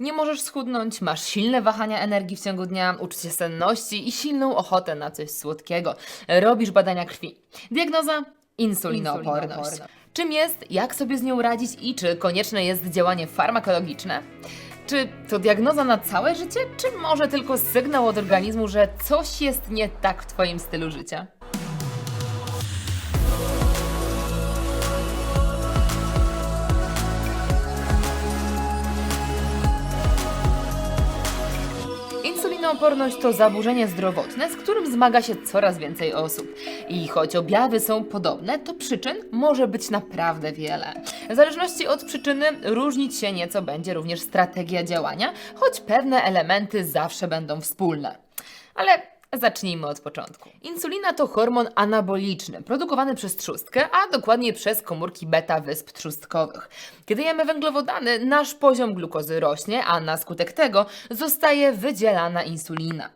Nie możesz schudnąć, masz silne wahania energii w ciągu dnia, uczucie senności i silną ochotę na coś słodkiego. Robisz badania krwi. Diagnoza? Insulinooporność. Insulinooporność. Czym jest, jak sobie z nią radzić i czy konieczne jest działanie farmakologiczne? Czy to diagnoza na całe życie, czy może tylko sygnał od organizmu, że coś jest nie tak w Twoim stylu życia? Insulinooporność to zaburzenie zdrowotne, z którym zmaga się coraz więcej osób. I choć objawy są podobne, to przyczyn może być naprawdę wiele. W zależności od przyczyny różnić się nieco będzie również strategia działania, choć pewne elementy zawsze będą wspólne. Ale Zacznijmy od początku. Insulina to hormon anaboliczny, produkowany przez trzustkę, a dokładnie przez komórki beta wysp trzustkowych. Kiedy jemy węglowodany, nasz poziom glukozy rośnie, a na skutek tego zostaje wydzielana insulina.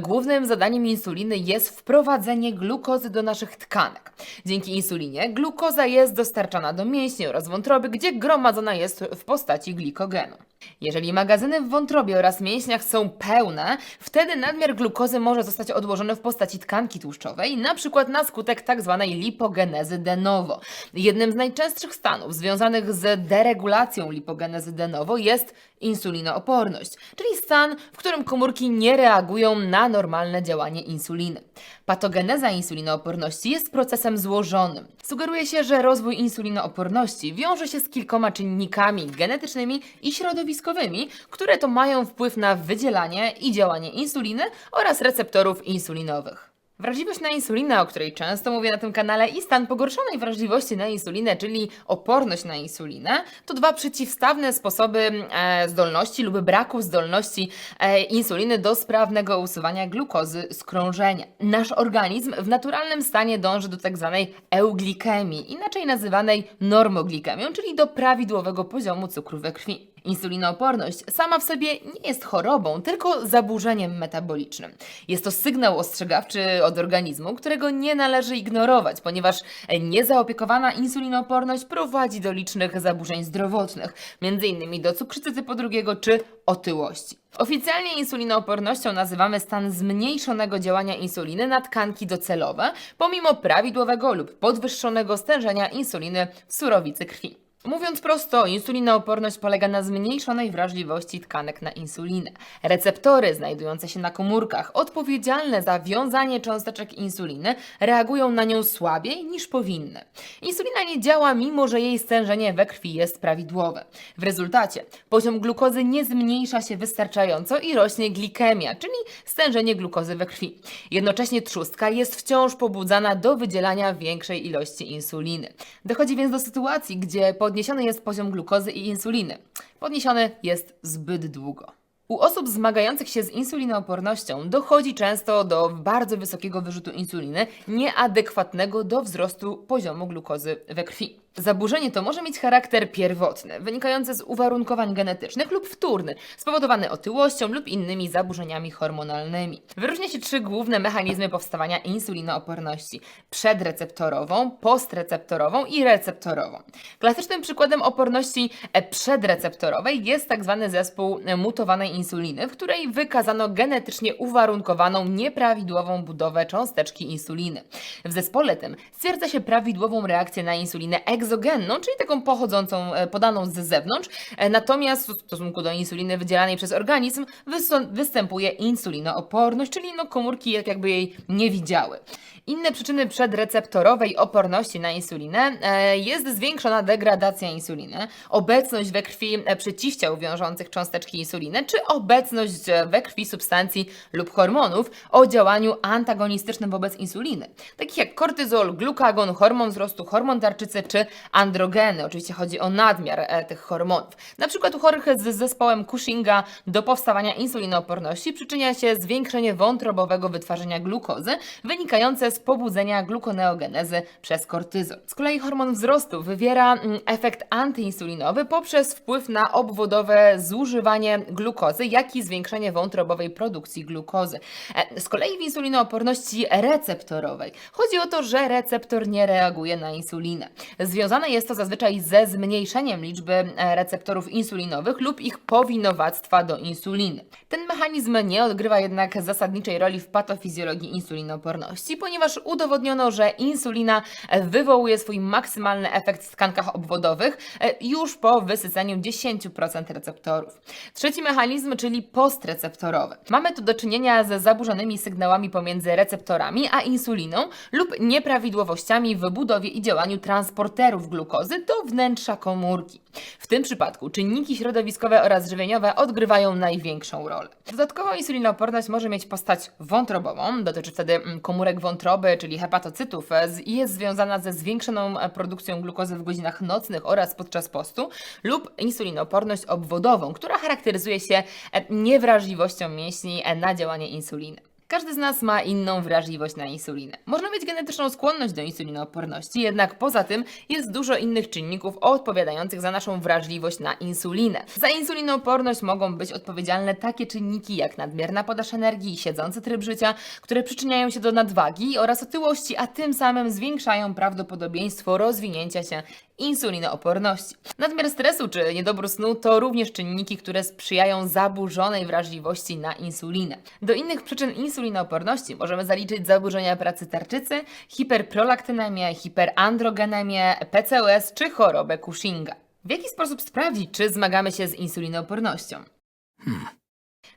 Głównym zadaniem insuliny jest wprowadzenie glukozy do naszych tkanek. Dzięki insulinie glukoza jest dostarczana do mięśni oraz wątroby, gdzie gromadzona jest w postaci glikogenu. Jeżeli magazyny w wątrobie oraz mięśniach są pełne, wtedy nadmiar glukozy może zostać odłożony w postaci tkanki tłuszczowej, na przykład na skutek tzw. lipogenezy de novo. Jednym z najczęstszych stanów związanych z deregulacją lipogenezy de novo jest insulinooporność, czyli stan, w którym komórki nie reagują na normalne działanie insuliny. Patogeneza insulinooporności jest procesem złożonym. Sugeruje się, że rozwój insulinooporności wiąże się z kilkoma czynnikami genetycznymi i środowiskowymi, które to mają wpływ na wydzielanie i działanie insuliny oraz receptorów insulinowych. Wrażliwość na insulinę, o której często mówię na tym kanale, i stan pogorszonej wrażliwości na insulinę, czyli oporność na insulinę, to dwa przeciwstawne sposoby e, zdolności lub braku zdolności e, insuliny do sprawnego usuwania glukozy z krążenia. Nasz organizm w naturalnym stanie dąży do tak zwanej euglikemii, inaczej nazywanej normoglikemią, czyli do prawidłowego poziomu cukru we krwi. Insulinooporność sama w sobie nie jest chorobą, tylko zaburzeniem metabolicznym. Jest to sygnał ostrzegawczy od organizmu, którego nie należy ignorować, ponieważ niezaopiekowana insulinooporność prowadzi do licznych zaburzeń zdrowotnych, m.in. do cukrzycy typu drugiego czy otyłości. Oficjalnie insulinoopornością nazywamy stan zmniejszonego działania insuliny na tkanki docelowe, pomimo prawidłowego lub podwyższonego stężenia insuliny w surowicy krwi. Mówiąc prosto, insulinooporność polega na zmniejszonej wrażliwości tkanek na insulinę. Receptory znajdujące się na komórkach, odpowiedzialne za wiązanie cząsteczek insuliny, reagują na nią słabiej niż powinny. Insulina nie działa, mimo że jej stężenie we krwi jest prawidłowe. W rezultacie poziom glukozy nie zmniejsza się wystarczająco i rośnie glikemia, czyli stężenie glukozy we krwi. Jednocześnie trzustka jest wciąż pobudzana do wydzielania większej ilości insuliny. Dochodzi więc do sytuacji, gdzie podniesiony jest poziom glukozy i insuliny. Podniesiony jest zbyt długo. U osób zmagających się z insulinoopornością dochodzi często do bardzo wysokiego wyrzutu insuliny, nieadekwatnego do wzrostu poziomu glukozy we krwi. Zaburzenie to może mieć charakter pierwotny, wynikający z uwarunkowań genetycznych lub wtórny, spowodowany otyłością lub innymi zaburzeniami hormonalnymi. Wyróżnia się trzy główne mechanizmy powstawania insulinooporności: przedreceptorową, postreceptorową i receptorową. Klasycznym przykładem oporności przedreceptorowej jest tzw. zespół e, mutowanej insuliny, w której wykazano genetycznie uwarunkowaną nieprawidłową budowę cząsteczki insuliny. W zespole tym stwierdza się prawidłową reakcję na insulinę egzogenną, czyli taką pochodzącą, e, podaną z zewnątrz, e, natomiast w stosunku do insuliny wydzielanej przez organizm występuje insulinooporność, czyli no komórki jak jakby jej nie widziały. Inne przyczyny przedreceptorowej oporności na insulinę e, jest zwiększona degradacja insuliny, obecność we krwi e, przeciwciał wiążących cząsteczki insuliny, czy obecność we krwi substancji lub hormonów o działaniu antagonistycznym wobec insuliny, takich jak kortyzol, glukagon, hormon wzrostu, hormon tarczycy czy androgeny. Oczywiście chodzi o nadmiar e, tych hormonów. Na przykład u chorych z zespołem Cushinga do powstawania insulinooporności przyczynia się zwiększenie wątrobowego wytwarzania glukozy wynikające z pobudzenia glukoneogenezy przez kortyzol. Z kolei hormon wzrostu wywiera mm, efekt antyinsulinowy poprzez wpływ na obwodowe zużywanie glukozy, jak i zwiększenie wątrobowej produkcji glukozy. E, Z kolei w insulinooporności receptorowej chodzi o to, że receptor nie reaguje na insulinę. Związane jest to zazwyczaj ze zmniejszeniem liczby e, receptorów insulinowych lub ich powinowactwa do insuliny. Ten mechanizm nie odgrywa jednak zasadniczej roli w patofizjologii insulinooporności, ponieważ udowodniono, że insulina e, wywołuje swój maksymalny efekt w tkankach obwodowych e, już po wysyceniu 10% receptorów. Trzeci mechanizm, czyli postreceptorowy. Mamy tu do czynienia ze zaburzonymi sygnałami pomiędzy receptorami a insuliną lub nieprawidłowościami w budowie i działaniu transporterów glukozy do wnętrza komórki. W tym przypadku czynniki środowiskowe oraz żywieniowe odgrywają największą rolę. Dodatkowo insulinooporność może mieć postać wątrobową, dotyczy wtedy mm, komórek wątroby, czyli hepatocytów e, i jest związana ze zwiększoną e, produkcją glukozy w godzinach nocnych oraz podczas postu, lub insulinooporność obwodową, która charakteryzuje się e, niewrażliwością mięśni na działanie insuliny. Każdy z nas ma inną wrażliwość na insulinę. Można mieć genetyczną skłonność do insulinooporności, jednak poza tym jest dużo innych czynników odpowiadających za naszą wrażliwość na insulinę. Za insulinooporność mogą być odpowiedzialne takie czynniki jak nadmierna podaż energii, siedzący tryb życia, które przyczyniają się do nadwagi oraz otyłości, a tym samym zwiększają prawdopodobieństwo rozwinięcia się insulinooporności. Nadmiar stresu czy niedobór snu to również czynniki, które sprzyjają zaburzonej wrażliwości na insulinę. Do innych przyczyn insulinooporności możemy zaliczyć zaburzenia pracy tarczycy, hiperprolaktynemię, hiperandrogenemię, PCOS czy chorobę Cushinga. W jaki sposób sprawdzić, czy zmagamy się z insulinoopornością?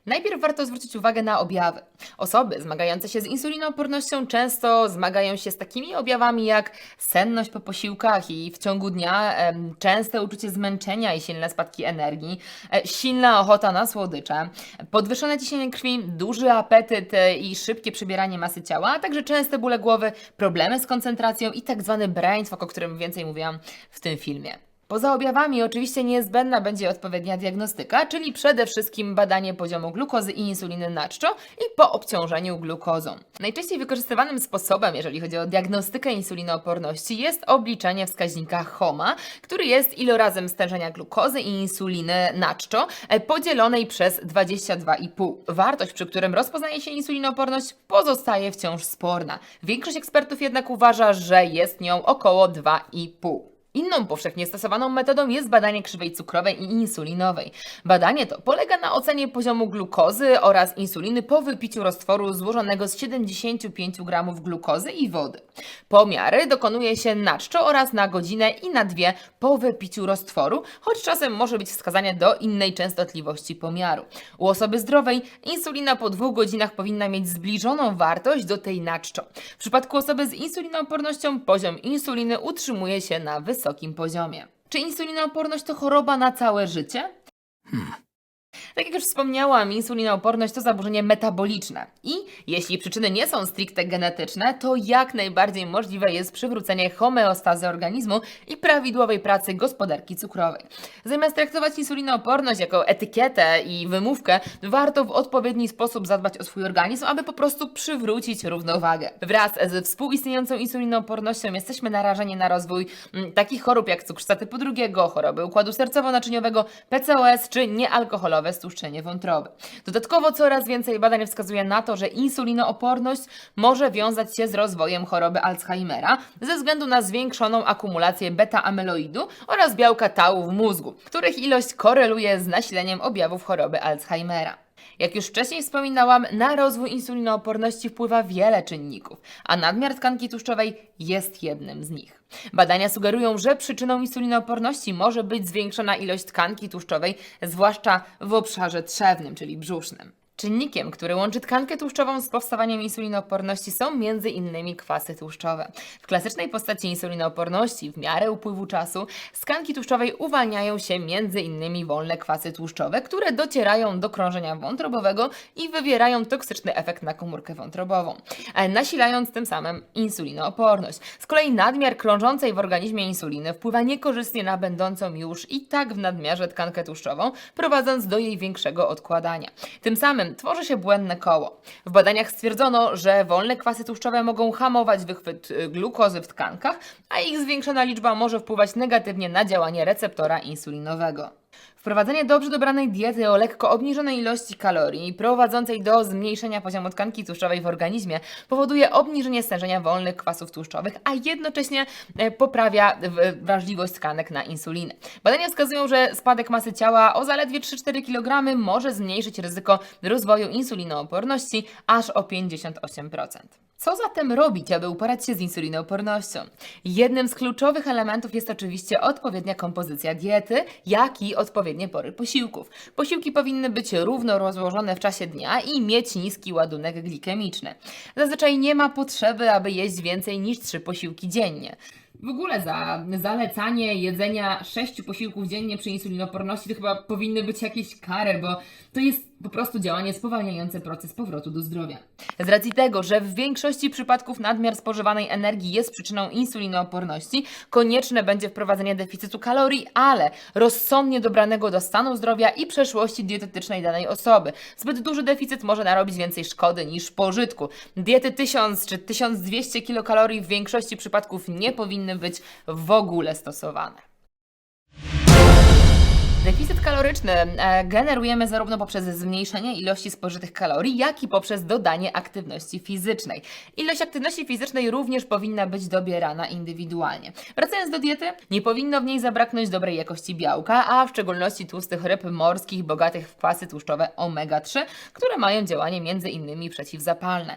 Najpierw warto zwrócić uwagę na objawy. Osoby zmagające się z insulinoopornością często zmagają się z takimi objawami jak senność po posiłkach i w ciągu dnia, częste uczucie zmęczenia i silne spadki energii, e, silna ochota na słodycze, podwyższone ciśnienie krwi, duży apetyt e, i szybkie przybieranie masy ciała, a także częste bóle głowy, problemy z koncentracją i tak zwany brain fog, o którym więcej mówiłam w tym filmie. Poza objawami oczywiście niezbędna będzie odpowiednia diagnostyka, czyli przede wszystkim badanie poziomu glukozy i insuliny na czczo i po obciążeniu glukozą. Najczęściej wykorzystywanym sposobem, jeżeli chodzi o diagnostykę insulinooporności, jest obliczenie wskaźnika HOMA, który jest ilorazem stężenia glukozy i insuliny na czczo e, podzielonej przez 22,5. Wartość, przy którym rozpoznaje się insulinooporność, pozostaje wciąż sporna. Większość ekspertów jednak uważa, że jest nią około 2,5. Inną powszechnie stosowaną metodą jest badanie krzywej cukrowej i insulinowej. Badanie to polega na ocenie poziomu glukozy oraz insuliny po wypiciu roztworu złożonego z 75 g glukozy i wody. Pomiary dokonuje się na czczo oraz na godzinę i na dwie po wypiciu roztworu, choć czasem może być wskazanie do innej częstotliwości pomiaru. U osoby zdrowej insulina po dwóch godzinach powinna mieć zbliżoną wartość do tej na czczo. W przypadku osoby z insulinoopornością poziom insuliny utrzymuje się na wysokim poziomie. Czy insulinooporność to choroba na całe życie? Tak jak już wspomniałam, insulinooporność to zaburzenie metaboliczne i jeśli przyczyny nie są stricte genetyczne, to jak najbardziej możliwe jest przywrócenie homeostazy organizmu i prawidłowej pracy gospodarki cukrowej. Zamiast traktować insulinooporność jako etykietę i wymówkę, warto w odpowiedni sposób zadbać o swój organizm, aby po prostu przywrócić równowagę. Wraz ze współistniejącą insulinoopornością jesteśmy narażeni na rozwój mm, takich chorób jak cukrzyca typu drugiego, choroby układu sercowo-naczyniowego, PCOS czy niealkoholowe stłuszczenie wątroby. Dodatkowo coraz więcej badań wskazuje na to, że insulinooporność może wiązać się z rozwojem choroby Alzheimera ze względu na zwiększoną akumulację beta-amyloidu oraz białka tału w mózgu, których ilość koreluje z nasileniem objawów choroby Alzheimera. Jak już wcześniej wspominałam, na rozwój insulinooporności wpływa wiele czynników, a nadmiar tkanki tłuszczowej jest jednym z nich. Badania sugerują, że przyczyną insulinooporności może być zwiększona ilość tkanki tłuszczowej, zwłaszcza w obszarze trzewnym, czyli brzusznym. Czynnikiem, który łączy tkankę tłuszczową z powstawaniem insulinooporności są innymi kwasy tłuszczowe. W klasycznej postaci insulinooporności w miarę upływu czasu z tkanki tłuszczowej uwalniają się innymi wolne kwasy tłuszczowe, które docierają do krążenia wątrobowego i wywierają toksyczny efekt na komórkę wątrobową, e, nasilając tym samym insulinooporność. Z kolei nadmiar krążącej w organizmie insuliny wpływa niekorzystnie na będącą już i tak w nadmiarze tkankę tłuszczową, prowadząc do jej większego odkładania. Tym samym tworzy się błędne koło. W badaniach stwierdzono, że wolne kwasy tłuszczowe mogą hamować wychwyt y, glukozy w tkankach, a ich zwiększona liczba może wpływać negatywnie na działanie receptora insulinowego. Wprowadzenie dobrze dobranej diety o lekko obniżonej ilości kalorii prowadzącej do zmniejszenia poziomu tkanki tłuszczowej w organizmie powoduje obniżenie stężenia wolnych kwasów tłuszczowych, a jednocześnie e, poprawia w- wrażliwość tkanek na insulinę. Badania wskazują, że spadek masy ciała o zaledwie 3-4 kg może zmniejszyć ryzyko rozwoju insulinooporności aż o 58%. Co zatem robić, aby uporać się z insulinoopornością? Jednym z kluczowych elementów jest oczywiście odpowiednia kompozycja diety, jak i odpowiednie pory posiłków. Posiłki powinny być równo rozłożone w czasie dnia i mieć niski ładunek glikemiczny. Zazwyczaj nie ma potrzeby, aby jeść więcej niż 3 posiłki dziennie. W ogóle za zalecanie jedzenia 6 posiłków dziennie przy insulinoporności to chyba powinny być jakieś kary, bo to jest po prostu działanie spowalniające proces powrotu do zdrowia. Z racji tego, że w większości przypadków nadmiar spożywanej energii jest przyczyną insulinooporności, konieczne będzie wprowadzenie deficytu kalorii, ale rozsądnie dobranego do stanu zdrowia i przeszłości dietetycznej danej osoby. Zbyt duży deficyt może narobić więcej szkody niż pożytku. Diety 1000 czy 1200 kilokalorii w większości przypadków nie powinny być w ogóle stosowane. Deficyt kaloryczny e, generujemy zarówno poprzez zmniejszenie ilości spożytych kalorii, jak i poprzez dodanie aktywności fizycznej. Ilość aktywności fizycznej również powinna być dobierana indywidualnie. Wracając do diety, nie powinno w niej zabraknąć dobrej jakości białka, a w szczególności tłustych ryb morskich bogatych w kwasy tłuszczowe omega-3, które mają działanie innymi przeciwzapalne.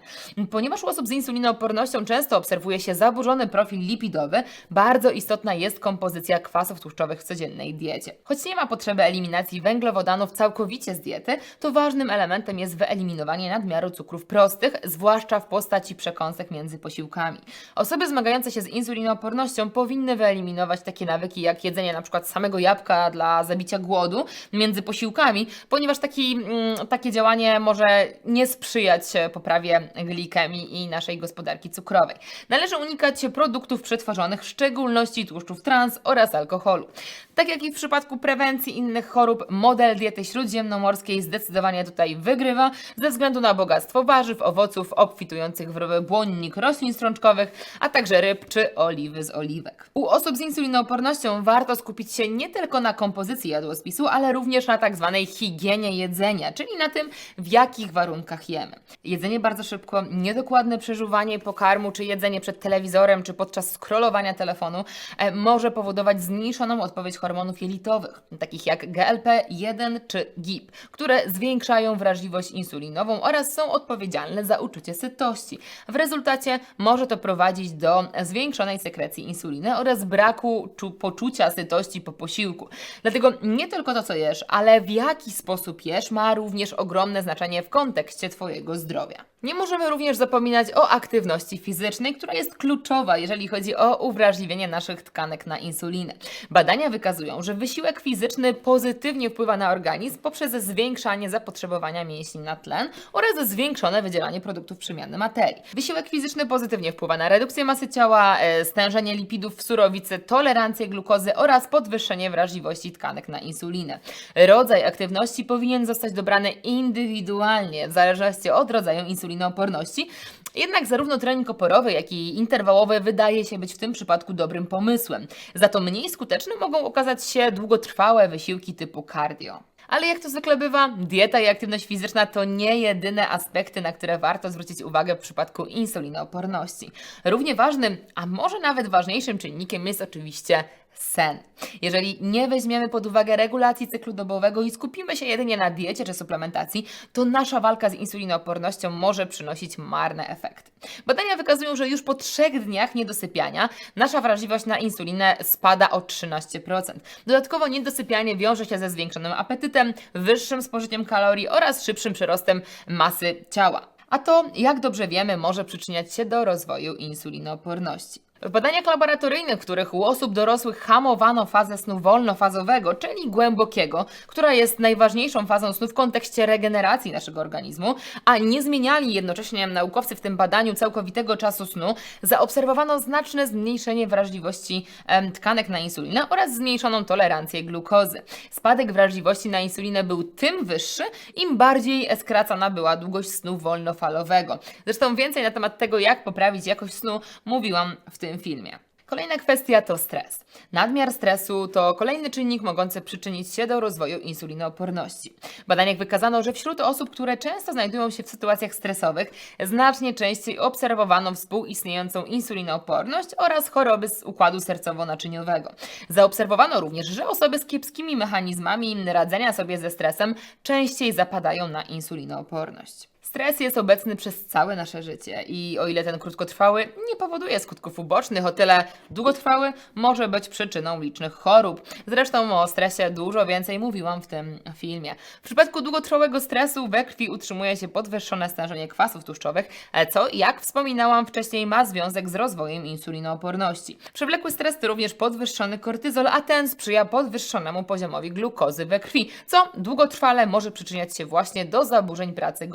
Ponieważ u osób z insulinoopornością często obserwuje się zaburzony profil lipidowy, bardzo istotna jest kompozycja kwasów tłuszczowych w codziennej diecie. Choć nie ma potrzeby eliminacji węglowodanów całkowicie z diety, to ważnym elementem jest wyeliminowanie nadmiaru cukrów prostych, zwłaszcza w postaci przekąsek między posiłkami. Osoby zmagające się z insulinoopornością powinny wyeliminować takie nawyki jak jedzenie przykład samego jabłka dla zabicia głodu między posiłkami, ponieważ taki, mm, takie działanie może nie sprzyjać e, poprawie glikemii i naszej gospodarki cukrowej. Należy unikać produktów przetworzonych, w szczególności tłuszczów trans oraz alkoholu. Tak jak i w przypadku prewencji innych chorób, model diety śródziemnomorskiej zdecydowanie tutaj wygrywa ze względu na bogactwo warzyw, owoców obfitujących w błonnik roślin strączkowych, a także ryb czy oliwy z oliwek. U osób z insulinoopornością warto skupić się nie tylko na kompozycji jadłospisu, ale również na tak zwanej higienie jedzenia, czyli na tym, w jakich warunkach jemy. Jedzenie bardzo szybko, niedokładne przeżuwanie pokarmu, czy jedzenie przed telewizorem, czy podczas scrollowania telefonu e, może powodować zmniejszoną odpowiedź hormonów jelitowych, takich jak GLP-1 czy GIP, które zwiększają wrażliwość insulinową oraz są odpowiedzialne za uczucie sytości. W rezultacie może to prowadzić do zwiększonej sekrecji insuliny oraz braku czu- poczucia sytości po posiłku. Dlatego nie tylko to, co jesz, ale w jaki sposób jesz, ma również ogromne znaczenie w kontekście Twojego zdrowia. Nie możemy również zapominać o aktywności fizycznej, która jest kluczowa, jeżeli chodzi o uwrażliwienie naszych tkanek na insulinę. Badania wykazują, że wysiłek fizyczny pozytywnie wpływa na organizm poprzez zwiększanie zapotrzebowania mięśni na tlen oraz zwiększone wydzielanie produktów przemiany materii. Wysiłek fizyczny pozytywnie wpływa na redukcję masy ciała, e, stężenie lipidów w surowicy, tolerancję glukozy oraz podwyższenie wrażliwości tkanek na insulinę. Rodzaj aktywności powinien zostać dobrany indywidualnie, w zależności od rodzaju insulinooporności. Jednak zarówno trening oporowy, jak i interwałowy wydaje się być w tym przypadku dobrym pomysłem. Za to mniej skuteczne mogą okazać się długotrwałe wysiłki typu cardio. Ale jak to zwykle bywa, dieta i aktywność fizyczna to nie jedyne aspekty, na które warto zwrócić uwagę w przypadku insulinooporności. Równie ważnym, a może nawet ważniejszym czynnikiem jest oczywiście sen. Jeżeli nie weźmiemy pod uwagę regulacji cyklu dobowego i skupimy się jedynie na diecie czy suplementacji, to nasza walka z insulinoopornością może przynosić marne efekty. Badania wykazują, że już po trzech dniach niedosypiania nasza wrażliwość na insulinę spada o 13%. Dodatkowo niedosypianie wiąże się ze zwiększonym apetytem, wyższym spożyciem kalorii oraz szybszym przyrostem masy ciała. A to, jak dobrze wiemy, może przyczyniać się do rozwoju insulinooporności. W badaniach laboratoryjnych, w których u osób dorosłych hamowano fazę snu wolnofazowego, czyli głębokiego, która jest najważniejszą fazą snu w kontekście regeneracji naszego organizmu, a nie zmieniali jednocześnie naukowcy w tym badaniu całkowitego czasu snu, zaobserwowano znaczne zmniejszenie wrażliwości tkanek na insulinę oraz zmniejszoną tolerancję glukozy. Spadek wrażliwości na insulinę był tym wyższy, im bardziej skracana była długość snu wolnofalowego. Zresztą więcej na temat tego, jak poprawić jakość snu, mówiłam w tym filmie. Kolejna kwestia to stres. Nadmiar stresu to kolejny czynnik mogący przyczynić się do rozwoju insulinooporności. W badaniach wykazano, że wśród osób, które często znajdują się w sytuacjach stresowych, znacznie częściej obserwowano współistniejącą insulinooporność oraz choroby z układu sercowo-naczyniowego. Zaobserwowano również, że osoby z kiepskimi mechanizmami radzenia sobie ze stresem częściej zapadają na insulinooporność. Stres jest obecny przez całe nasze życie i o ile ten krótkotrwały nie powoduje skutków ubocznych, o tyle długotrwały może być przyczyną licznych chorób. Zresztą o stresie dużo więcej mówiłam w tym filmie. W przypadku długotrwałego stresu we krwi utrzymuje się podwyższone stężenie kwasów tłuszczowych, co, jak wspominałam wcześniej, ma związek z rozwojem insulinooporności. Przewlekły stres to również podwyższony kortyzol, a ten sprzyja podwyższonemu poziomowi glukozy we krwi, co długotrwale może przyczyniać się właśnie do zaburzeń pracy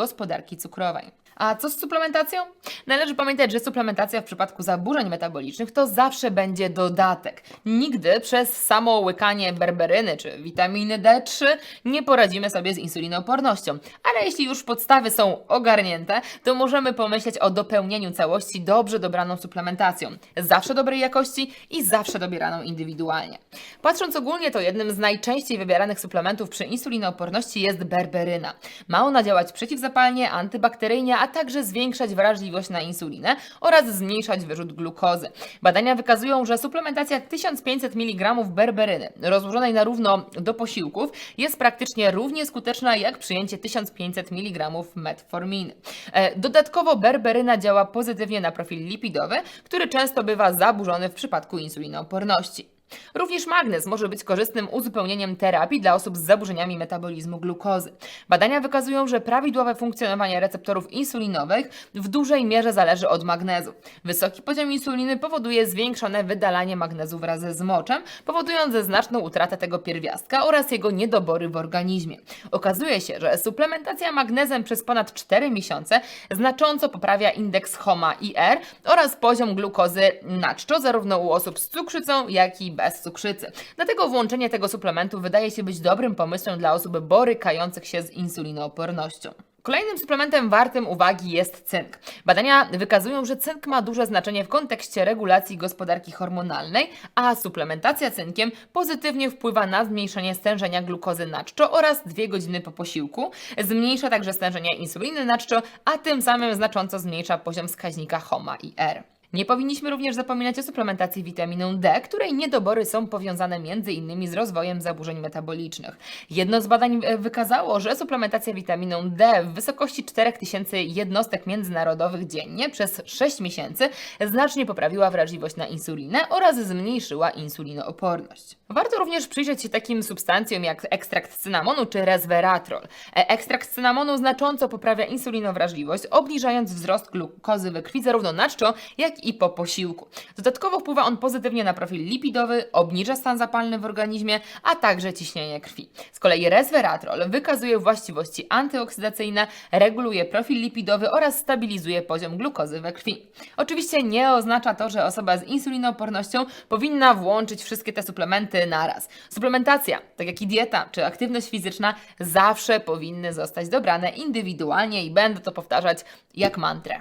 gospodarki cukrowej. A co z suplementacją? Należy pamiętać, że suplementacja w przypadku zaburzeń metabolicznych to zawsze będzie dodatek. Nigdy przez samo łykanie berberyny czy witaminy D3 nie poradzimy sobie z insulinoopornością. Ale jeśli już podstawy są ogarnięte, to możemy pomyśleć o dopełnieniu całości dobrze dobraną suplementacją. Zawsze dobrej jakości i zawsze dobieraną indywidualnie. Patrząc ogólnie, to jednym z najczęściej wybieranych suplementów przy insulinooporności jest berberyna. Ma ona działać przeciwzapalnie, antybakteryjnie, a także zwiększać wrażliwość na insulinę oraz zmniejszać wyrzut glukozy. Badania wykazują, że suplementacja 1500 mg berberyny rozłożonej na równo do posiłków jest praktycznie równie skuteczna jak przyjęcie 1500 mg metforminy. E, Dodatkowo berberyna działa pozytywnie na profil lipidowy, który często bywa zaburzony w przypadku insulinooporności. Również magnez może być korzystnym uzupełnieniem terapii dla osób z zaburzeniami metabolizmu glukozy. Badania wykazują, że prawidłowe funkcjonowanie receptorów insulinowych w dużej mierze zależy od magnezu. Wysoki poziom insuliny powoduje zwiększone wydalanie magnezu wraz z moczem, powodując znaczną utratę tego pierwiastka oraz jego niedobory w organizmie. Okazuje się, że suplementacja magnezem przez ponad 4 miesiące znacząco poprawia indeks HOMA-IR oraz poziom glukozy na czczo zarówno u osób z cukrzycą, jak i bez cukrzycy. Dlatego włączenie tego suplementu wydaje się być dobrym pomysłem dla osób borykających się z insulinoopornością. Kolejnym suplementem wartym uwagi jest cynk. Badania wykazują, że cynk ma duże znaczenie w kontekście regulacji gospodarki hormonalnej, a suplementacja cynkiem pozytywnie wpływa na zmniejszenie stężenia glukozy na czczo oraz dwie godziny po posiłku. Zmniejsza także stężenie insuliny na czczo, a tym samym znacząco zmniejsza poziom wskaźnika HOMA i R. Nie powinniśmy również zapominać o suplementacji witaminą D, której niedobory są powiązane m.in. z rozwojem zaburzeń metabolicznych. Jedno z badań e, wykazało, że suplementacja witaminą D w wysokości 4000 jednostek międzynarodowych dziennie przez 6 miesięcy znacznie poprawiła wrażliwość na insulinę oraz zmniejszyła insulinooporność. Warto również przyjrzeć się takim substancjom jak ekstrakt cynamonu czy resveratrol. E, Ekstrakt cynamonu znacząco poprawia insulinowrażliwość, obniżając wzrost glukozy we krwi zarówno na czczo, jak i po posiłku. Dodatkowo wpływa on pozytywnie na profil lipidowy, obniża stan zapalny w organizmie, a także ciśnienie krwi. Z kolei resveratrol wykazuje właściwości antyoksydacyjne, reguluje profil lipidowy oraz stabilizuje poziom glukozy we krwi. Oczywiście nie oznacza to, że osoba z insulinoopornością powinna włączyć wszystkie te suplementy naraz. Suplementacja, tak jak i dieta czy aktywność fizyczna, zawsze powinny zostać dobrane indywidualnie i będę to powtarzać jak mantrę.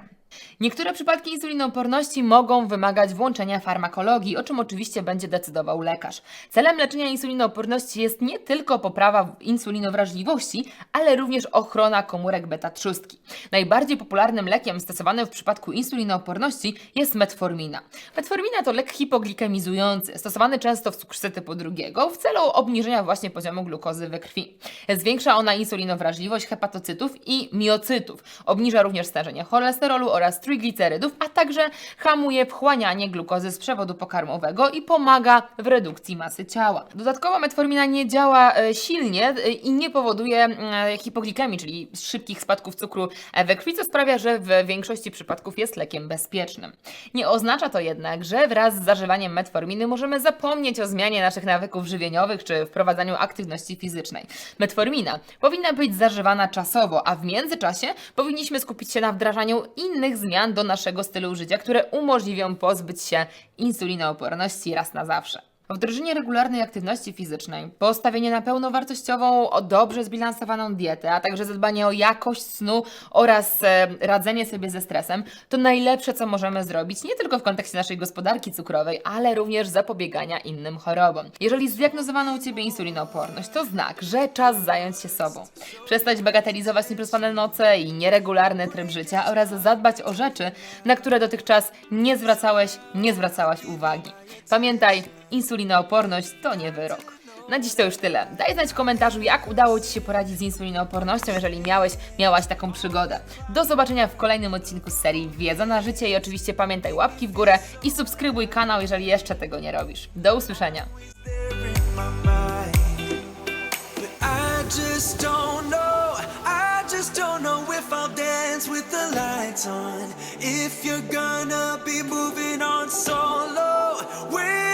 Niektóre przypadki insulinooporności mogą wymagać włączenia farmakologii, o czym oczywiście będzie decydował lekarz. Celem leczenia insulinooporności jest nie tylko poprawa insulinowrażliwości, ale również ochrona komórek beta-trzustki. Najbardziej popularnym lekiem stosowanym w przypadku insulinooporności jest metformina. Metformina to lek hipoglikemizujący, stosowany często w cukrzycy typu drugiego w celu obniżenia właśnie poziomu glukozy we krwi. Zwiększa ona insulinowrażliwość hepatocytów i miocytów. Obniża również stężenie cholesterolu oraz trójglicerydów, a także hamuje wchłanianie glukozy z przewodu pokarmowego i pomaga w redukcji masy ciała. Dodatkowo metformina nie działa e, silnie e, i nie powoduje e, hipoglikemii, czyli szybkich spadków cukru we krwi, co sprawia, że w większości przypadków jest lekiem bezpiecznym. Nie oznacza to jednak, że wraz z zażywaniem metforminy możemy zapomnieć o zmianie naszych nawyków żywieniowych czy wprowadzaniu aktywności fizycznej. Metformina powinna być zażywana czasowo, a w międzyczasie powinniśmy skupić się na wdrażaniu innych zmian do naszego stylu życia, które umożliwią pozbyć się insulinooporności raz na zawsze. Wdrożenie regularnej aktywności fizycznej, postawienie na pełnowartościową, o dobrze zbilansowaną dietę, a także zadbanie o jakość snu oraz e, radzenie sobie ze stresem to najlepsze, co możemy zrobić nie tylko w kontekście naszej gospodarki cukrowej, ale również zapobiegania innym chorobom. Jeżeli zdiagnozowano u Ciebie insulinooporność, to znak, że czas zająć się sobą. Przestać bagatelizować nieprzyspane noce i nieregularny tryb życia oraz zadbać o rzeczy, na które dotychczas nie zwracałeś, nie zwracałaś uwagi. Pamiętaj, insulinooporność to nie wyrok. Na dziś to już tyle. Daj znać w komentarzu, jak udało Ci się poradzić z insulinoopornością, jeżeli miałeś, miałaś taką przygodę. Do zobaczenia w kolejnym odcinku z serii Wiedza na życie i oczywiście pamiętaj łapki w górę i subskrybuj kanał, jeżeli jeszcze tego nie robisz. Do usłyszenia. if you're gonna be moving on solo,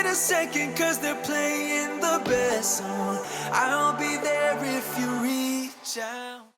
a second, cause they're playing the best song. I'll be there if you reach out.